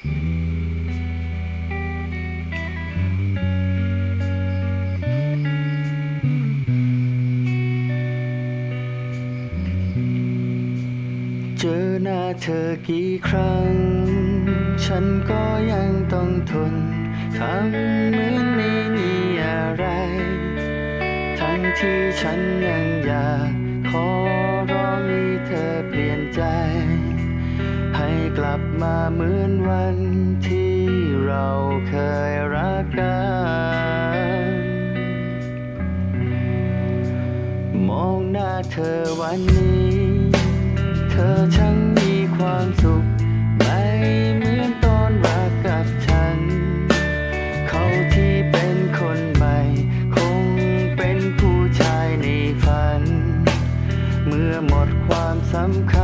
เจอหน้าเธอกี่ครั้ง ฉันก็ยังต้องทนทำเหมือนไม่มีอะไร ทั้งที่ฉันยังอยาก มาเหมือนวันที่เราเคยรักกัน มองหน้าเธอวันนี้ เธอช่างมีความสุข ไม่เหมือนตอนรักกับฉัน เขาที่เป็นคนใหม่ คงเป็นผู้ชายในฝัน เมื่อหมดความสำคัญ